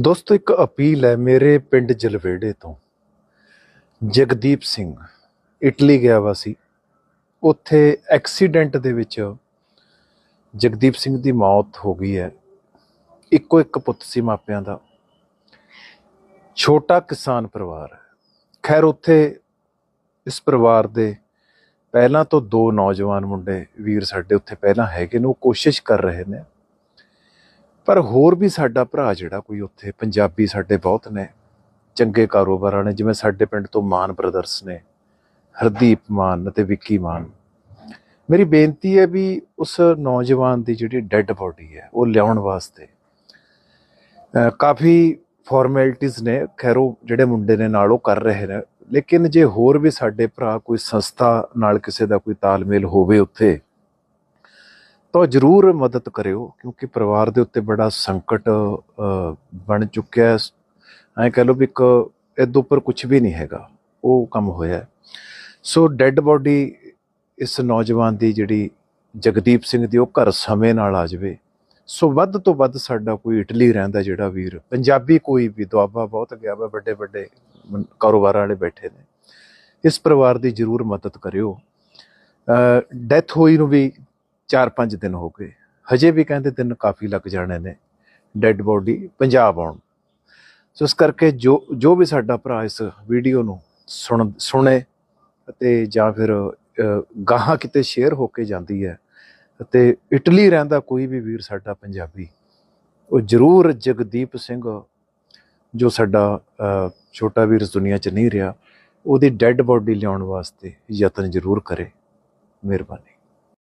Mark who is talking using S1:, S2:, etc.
S1: ਦੋਸਤੋ, ਇੱਕ ਅਪੀਲ ਹੈ ਮੇਰੇ ਪਿੰਡ ਜਲਵੇੜੇ ਤੋਂ। ਜਗਦੀਪ ਸਿੰਘ, ਇਟਲੀ ਗਿਆ ਵਾ ਸੀ। ਉੱਥੇ ਐਕਸੀਡੈਂਟ ਦੇ ਵਿੱਚ ਜਗਦੀਪ ਸਿੰਘ ਦੀ ਮੌਤ ਹੋ ਗਈ ਹੈ। ਇੱਕੋ ਇੱਕ ਪੁੱਤ ਸੀ ਮਾਪਿਆਂ ਦਾ। ਛੋਟਾ ਕਿਸਾਨ ਪਰਿਵਾਰ ਖੈਰ, ਉੱਥੇ ਇਸ ਪਰਿਵਾਰ ਦੇ ਪਹਿਲਾਂ ਤੋਂ ਦੋ ਨੌਜਵਾਨ ਮੁੰਡੇ ਵੀਰ ਸਾਡੇ ਉੱਥੇ ਪਹਿਲਾਂ ਹੈਗੇ ਨੇ, ਉਹ ਕੋਸ਼ਿਸ਼ ਕਰ ਰਹੇ ਨੇ। ਪਰ ਹੋਰ ਵੀ ਸਾਡਾ ਭਰਾ ਜਿਹੜਾ ਕੋਈ ਉੱਥੇ ਪੰਜਾਬੀ ਸਾਡੇ ਬਹੁਤ ਨੇ, ਚੰਗੇ ਕਾਰੋਬਾਰਾਂ ਨੇ, ਜਿਵੇਂ ਸਾਡੇ ਪਿੰਡ ਤੋਂ ਮਾਨ ਬ੍ਰਦਰਸ ਨੇ, ਹਰਦੀਪ ਮਾਨ ਅਤੇ ਵਿੱਕੀ ਮਾਨ। ਮੇਰੀ ਬੇਨਤੀ ਹੈ ਵੀ ਉਸ ਨੌਜਵਾਨ ਦੀ ਜਿਹੜੀ ਡੈੱਡ ਬੋਡੀ ਹੈ, ਉਹ ਲਿਆਉਣ ਵਾਸਤੇ ਕਾਫੀ ਫਾਰਮੈਲਿਟੀਆਂ ਨੇ, ਖੈਰ ਜਿਹੜੇ ਮੁੰਡੇ ਨੇ ਨਾਲ ਉਹ ਕਰ ਰਹੇ ਨੇ, ਲੇਕਿਨ ਜੇ ਹੋਰ ਵੀ ਸਾਡੇ ਭਰਾ ਕੋਈ ਸੰਸਥਾ ਨਾਲ ਕਿਸੇ ਦਾ ਕੋਈ ਤਾਲਮੇਲ ਹੋਵੇ ਉੱਥੇ ਤਾਂ ਜ਼ਰੂਰ ਮਦਦ ਕਰਿਓ, ਕਿਉਂਕਿ ਪਰਿਵਾਰ ਦੇ ਉੱਤੇ ਬੜਾ ਸੰਕਟ ਬਣ ਚੁੱਕਿਆ ਹੈ। ਐਂ ਕਹ ਲਓ ਵੀ ਇੱਕ ਇਹਦੇ ਉੱਪਰ ਕੁਝ ਵੀ ਨਹੀਂ ਹੈਗਾ, ਉਹ ਕੰਮ ਹੋਇਆ ਸੋ ਡੈੱਡ ਬੋਡੀ ਇਸ ਨੌਜਵਾਨ ਦੀ ਜਿਹੜੀ ਜਗਦੀਪ ਸਿੰਘ ਦੀ, ਉਹ ਘਰ ਸਮੇਂ ਨਾਲ ਆ ਜਾਵੇ। ਸੋ ਵੱਧ ਤੋਂ ਵੱਧ ਸਾਡਾ ਕੋਈ ਇਟਲੀ ਰਹਿੰਦਾ ਜਿਹੜਾ ਵੀਰ, ਪੰਜਾਬੀ ਕੋਈ ਵੀ ਦੁਆਬਾ ਬਹੁਤ ਗਿਆ ਵਾ ਵੱਡੇ ਵੱਡੇ ਮਨ- ਕਾਰੋਬਾਰਾਂ ਵਾਲੇ ਬੈਠੇ ਨੇ। ਇਸ ਪਰਿਵਾਰ ਦੀ ਜ਼ਰੂਰ ਮਦਦ ਕਰਿਓ। ਡੈਥ ਹੋਈ ਨੂੰ ਵੀ 4-5 ਦਿਨ ਹੋ ਗਏ। ਹਜੇ ਵੀ ਕਹਿੰਦੇ ਦਿਨ ਕਾਫੀ ਲੱਗ ਜਾਣੇ ਨੇ। ਡੈੱਡ ਬੋਡੀ ਪੰਜਾਬ ਆਉਣ। ਸੋ ਇਸ ਕਰਕੇ ਜੋ ਜੋ ਵੀ ਸਾਡਾ ਭਰਾ ਇਸ ਵੀਡੀਓ ਨੂੰ ਸੁਣ, ਸੁਣੇ ਅਤੇ ਜਾਂ ਫਿਰ ਗਾਹਾਂ ਕਿਤੇ ਸ਼ੇਅਰ ਹੋ ਕੇ ਜਾਂਦੀ ਹੈ ਅਤੇ ਇਟਲੀ ਰਹਿੰਦਾ ਕੋਈ ਵੀ ਵੀਰ ਸਾਡਾ ਪੰਜਾਬੀ, ਉਹ ਜ਼ਰੂਰ ਜਗਦੀਪ ਸਿੰਘ, ਜੋ ਸਾਡਾ ਛੋਟਾ ਵੀਰ ਇਸ ਦੁਨੀਆ 'ਚ ਨਹੀਂ ਰਿਹਾ, ਉਹਦੀ ਡੈੱਡ ਬੋਡੀ ਲਿਆਉਣ ਵਾਸਤੇ ਯਤਨ ਜ਼ਰੂਰ ਕਰੇ। ਮਿਹਰਬਾਨੀ।